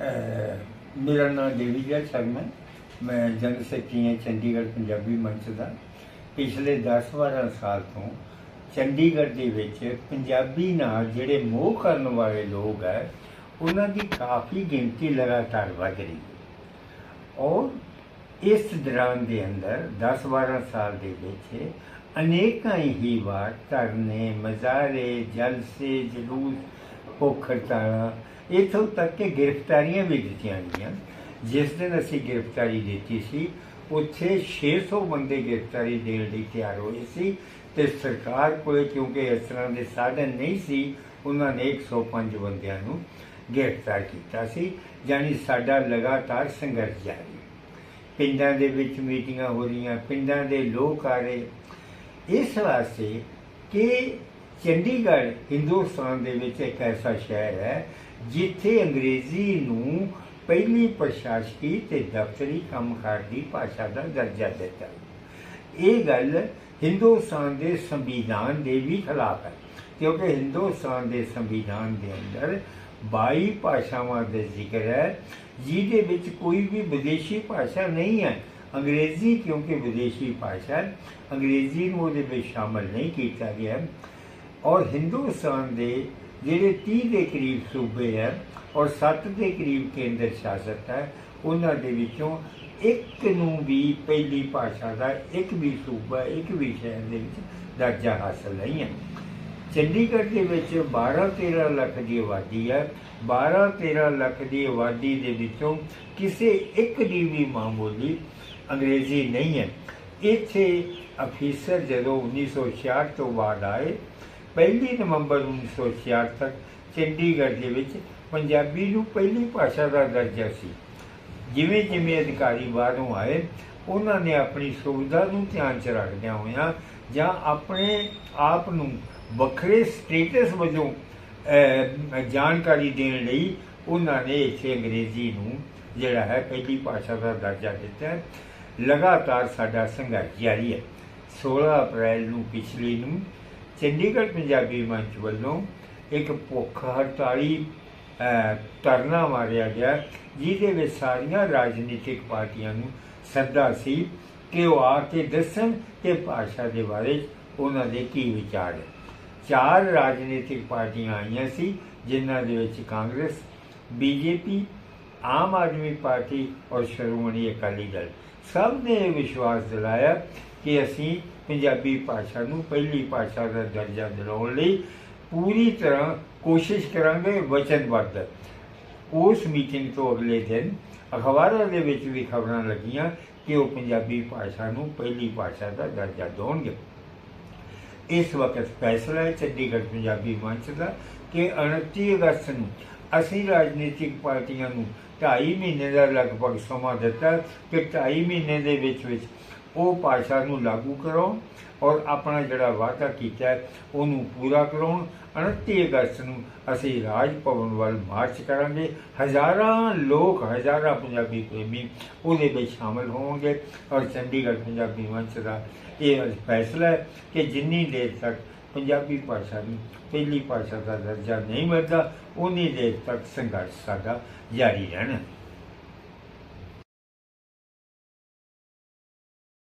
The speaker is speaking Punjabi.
ਮੇਰਾ ਨਾਮ ਦੇਵੀਜਾ ਸ਼ਰਮਾ ਮੈਂ ਜਨਰਲ ਸੈਕਟਰੀ ਹਾਂ, ਚੰਡੀਗੜ੍ਹ ਪੰਜਾਬੀ ਮੰਚ ਦਾ। ਪਿਛਲੇ 10-12 ਸਾਲ ਤੋਂ ਚੰਡੀਗੜ੍ਹ ਦੇ ਵਿੱਚ ਪੰਜਾਬੀ ਨਾਲ ਜਿਹੜੇ ਮੋਹ ਕਰਨ ਵਾਲੇ ਲੋਕ ਹੈ, ਉਹਨਾਂ ਦੀ ਕਾਫੀ ਗਿਣਤੀ ਲਗਾਤਾਰ ਵਧ ਰਹੀ ਹੈ। ਔਰ ਇਸ ਦੌਰਾਨ ਦੇ ਅੰਦਰ 10-12 ਸਾਲ ਦੇ ਵਿੱਚ ਅਨੇਕਾਂ ਹੀ ਵਾਰ ਧਰਨੇ, ਮਜ਼ਾਰੇ, ਜਲਸੇ, ਜਲੂਸ ਭੁੱਖ ਹੜਤਾਲਾਂ ਇੱਥੋਂ ਤੱਕ ਕਿ ਗ੍ਰਿਫਤਾਰੀਆਂ ਵੀ ਦਿੱਤੀਆਂ ਗਈਆਂ। ਜਿਸ ਦਿਨ ਅਸੀਂ ਗ੍ਰਿਫਤਾਰੀ ਦਿੱਤੀ ਸੀ, ਉੱਥੇ 600 ਬੰਦੇ ਗ੍ਰਿਫਤਾਰੀ ਦੇਣ ਲਈ ਤਿਆਰ ਹੋਏ ਸੀ ਤੇ ਸਰਕਾਰ ਕੋਲ, ਕਿਉਂਕਿ ਇਸ ਤਰ੍ਹਾਂ ਦੇ ਸਾਧਨ ਨਹੀਂ ਸੀ, ਉਹਨਾਂ ਨੇ 105 ਬੰਦਿਆਂ ਨੂੰ ਗ੍ਰਿਫਤਾਰ ਕੀਤਾ ਸੀ, ਯਾਨੀ ਸਾਡਾ ਲਗਾਤਾਰ ਸੰਘਰਸ਼ ਜਾਰੀ। ਪਿੰਡਾਂ ਦੇ ਵਿੱਚ ਮੀਟਿੰਗਾਂ ਹੋ ਰਹੀਆਂ, ਪਿੰਡਾਂ ਦੇ ਲੋਕ ਆ ਰਹੇ। ਇਸ ਵਾਸਤੇ ਕਿ ਚੰਡੀਗੜ੍ਹ, ਹਿੰਦੁਸਤਾਨ ਦੇ ਵਿੱਚ ਇੱਕ ਐਸਾ ਸ਼ਹਿਰ ਹੈ, ਜਿੱਥੇ ਅੰਗਰੇਜ਼ੀ ਨੂੰ ਪਹਿਲੀ ਪ੍ਰਸ਼ਾਸਕੀ ਤੇ ਦਫ਼ਤਰੀ ਕੰਮਕਾਰ ਦੀ ਭਾਸ਼ਾ ਦਾ ਦਰਜਾ ਦਿੱਤਾ। ਇਹ ਗੱਲ ਹਿੰਦੁਸਤਾਨ ਦੇ ਸੰਵਿਧਾਨ ਦੇ ਵੀ ਖਿਲਾਫ ਹੈ, ਕਿਉਂਕਿ ਹਿੰਦੁਸਤਾਨ ਦੇ ਸੰਵਿਧਾਨ ਦੇ ਅੰਦਰ 22 ਭਾਸ਼ਾਵਾਂ ਦਾ ਜ਼ਿਕਰ ਹੈ, ਜਿਹਦੇ ਵਿੱਚ ਕੋਈ ਵੀ ਵਿਦੇਸ਼ੀ ਭਾਸ਼ਾ ਨਹੀਂ ਹੈ। ਅੰਗਰੇਜ਼ੀ ਕਿਉਂਕਿ ਵਿਦੇਸ਼ੀ ਭਾਸ਼ਾ ਅੰਗਰੇਜ਼ੀ ਨੂੰ ਉਹਦੇ ਵਿੱਚ ਸ਼ਾਮਲ ਨਹੀਂ ਕੀਤਾ ਗਿਆ। ਔਰ ਹਿੰਦੁਸਤਾਨ ਦੇ ਜਿਹੜੇ 30 ਦੇ ਕਰੀਬ ਸੂਬੇ ਹੈ ਔਰ 7 ਦੇ ਕਰੀਬ ਕੇਂਦਰ ਸ਼ਾਸਤ ਹੈ, ਉਹਨਾਂ ਦੇ ਵਿੱਚੋਂ ਇੱਕ ਨੂੰ ਵੀ ਪਹਿਲੀ ਭਾਸ਼ਾ ਦਾ, ਇੱਕ ਵੀ ਸੂਬਾ, ਇੱਕ ਵੀ ਸ਼ਹਿਰ ਦੇ ਵਿੱਚ ਦਰਜਾ ਹਾਸਲ ਨਹੀਂ ਹੈ। ਚੰਡੀਗੜ੍ਹ ਦੇ ਵਿੱਚ 12-13 ਲੱਖ ਦੀ ਆਬਾਦੀ ਹੈ। 12-13 ਲੱਖ ਦੀ ਆਬਾਦੀ ਦੇ ਵਿੱਚੋਂ ਕਿਸੇ ਇੱਕ ਦੀ ਵੀ ਮਾਮੂਲੀ ਅੰਗਰੇਜ਼ੀ ਨਹੀਂ ਹੈ। ਇੱਥੇ ਅਫੀਸਰ ਜਦੋਂ 1966 ਤੋਂ ਬਾਅਦ ਆਏ ਪਹਿਲੀ ਨਵੰਬਰ 1966 ਤੱਕ ਚੰਡੀਗੜ੍ਹ ਦੇ ਵਿੱਚ ਪੰਜਾਬੀ ਨੂੰ ਪਹਿਲੀ ਭਾਸ਼ਾ ਦਾ ਦਰਜਾ ਸੀ। ਜਿਵੇਂ ਜਿਵੇਂ ਅਧਿਕਾਰੀ ਬਾਹਰੋਂ ਆਏ, ਉਹਨਾਂ ਨੇ ਆਪਣੀ ਸੁਵਿਧਾ ਨੂੰ ਧਿਆਨ 'ਚ ਰੱਖਦਿਆਂ ਹੋਇਆਂ ਜਾਂ ਆਪਣੇ ਆਪ ਨੂੰ ਵੱਖਰੇ ਸਟੇਟਸ ਵਜੋਂ ਜਾਣਕਾਰੀ ਦੇਣ ਲਈ ਉਹਨਾਂ ਨੇ ਇੱਥੇ ਅੰਗਰੇਜ਼ੀ ਨੂੰ ਜਿਹੜਾ ਹੈ ਪਹਿਲੀ ਭਾਸ਼ਾ ਦਾ ਦਰਜਾ ਦਿੱਤਾ। ਲਗਾਤਾਰ ਸਾਡਾ ਸੰਘਰਸ਼ ਜਾਰੀ ਹੈ। 16 ਅਪ੍ਰੈਲ ਨੂੰ ਪਿਛਲੀ ਨੂੰ ਚੰਡੀਗੜ੍ਹ ਪੰਜਾਬੀ ਮੰਚ ਵੱਲੋਂ ਇੱਕ ਭੁੱਖ ਹੜਤਾਲੀ ਧਰਨਾ ਮਾਰਿਆ ਗਿਆ, ਜਿਹਦੇ ਵਿੱਚ ਸਾਰੀਆਂ ਰਾਜਨੀਤਿਕ ਪਾਰਟੀਆਂ ਨੂੰ ਸੱਦਾ ਸੀ ਕਿ ਉਹ ਆ ਕੇ ਦੱਸਣ ਕਿ ਭਾਸ਼ਾ ਦੇ ਬਾਰੇ 'ਚ ਉਹਨਾਂ ਦੇ ਕੀ ਵਿਚਾਰ ਹੈ। ਚਾਰ ਰਾਜਨੀਤਿਕ ਪਾਰਟੀਆਂ ਆਈਆਂ ਸੀ, ਜਿਨ੍ਹਾਂ ਦੇ ਵਿੱਚ ਕਾਂਗਰਸ, ਬੀਜੇਪੀ, ਆਮ ਆਦਮੀ ਪਾਰਟੀ ਔਰ ਸ਼੍ਰੋਮਣੀ ਅਕਾਲੀ ਦਲ। ਸਭ ਨੇ ਇਹ ਵਿਸ਼ਵਾਸ ਦਿਲਾਇਆ ਕਿ ਅਸੀਂ ਪੰਜਾਬੀ ਭਾਸ਼ਾ ਨੂੰ ਪਹਿਲੀ ਭਾਸ਼ਾ ਦਾ ਦਰਜਾ ਦਿਲਾਉਣ ਲਈ ਪੂਰੀ ਤਰ੍ਹਾਂ ਕੋਸ਼ਿਸ਼ ਕਰਾਂਗੇ ਵਚਨਬੱਧ। ਉਸ ਮੀਟਿੰਗ ਤੋਂ ਅਗਲੇ ਦਿਨ ਅਖਬਾਰਾਂ ਦੇ ਵਿੱਚ ਵੀ ਖਬਰਾਂ ਲੱਗੀਆਂ ਕਿ ਉਹ ਪੰਜਾਬੀ ਭਾਸ਼ਾ ਨੂੰ ਪਹਿਲੀ ਭਾਸ਼ਾ ਦਾ ਦਰਜਾ ਦੇਣਗੇ। ਇਸ ਵਕਤ ਫੈਸਲਾ ਹੈ ਚੰਡੀਗੜ੍ਹ ਪੰਜਾਬੀ ਮੰਚ ਦਾ ਕਿ 29 ਅਗਸਤ ਨੂੰ ਅਸੀਂ ਰਾਜਨੀਤਿਕ ਪਾਰਟੀਆਂ ਨੂੰ 2.5 ਮਹੀਨੇ ਦਾ ਲਗਭਗ ਸਮਾਂ ਦਿੱਤਾ ਕਿ 2.5 ਮਹੀਨੇ ਦੇ ਵਿੱਚ ਵਿੱਚ ਉਹ ਭਾਸ਼ਾ ਨੂੰ ਲਾਗੂ ਕਰਾਉਣ ਔਰ ਆਪਣਾ ਜਿਹੜਾ ਵਾਅਦਾ ਕੀਤਾ ਉਹਨੂੰ ਪੂਰਾ ਕਰਾਉਣ 29 ਅਗਸਤ ਨੂੰ ਅਸੀਂ ਰਾਜ ਭਵਨ ਵੱਲ ਮਾਰਚ ਕਰਾਂਗੇ। ਹਜ਼ਾਰਾਂ ਲੋਕ, ਹਜ਼ਾਰਾਂ ਪੰਜਾਬੀ ਪ੍ਰੇਮੀ ਉਹਦੇ ਵਿੱਚ ਸ਼ਾਮਲ ਹੋਣਗੇ ਔਰ ਚੰਡੀਗੜ੍ਹ ਪੰਜਾਬੀ ਮੰਚ ਦਾ ਇਹ ਫੈਸਲਾ ਹੈ ਕਿ ਜਿੰਨੀ ਦੇਰ ਤੱਕ ਪੰਜਾਬੀ ਭਾਸ਼ਾ ਨੂੰ ਪਹਿਲੀ ਭਾਸ਼ਾ ਦਾ ਦਰਜਾ ਨਹੀਂ ਮਿਲਦਾ ਉਨੀ ਦੇਰ ਤੱਕ ਸੰਘਰਸ਼ ਸਾਡਾ ਜਾਰੀ ਰਹਿਣਾ।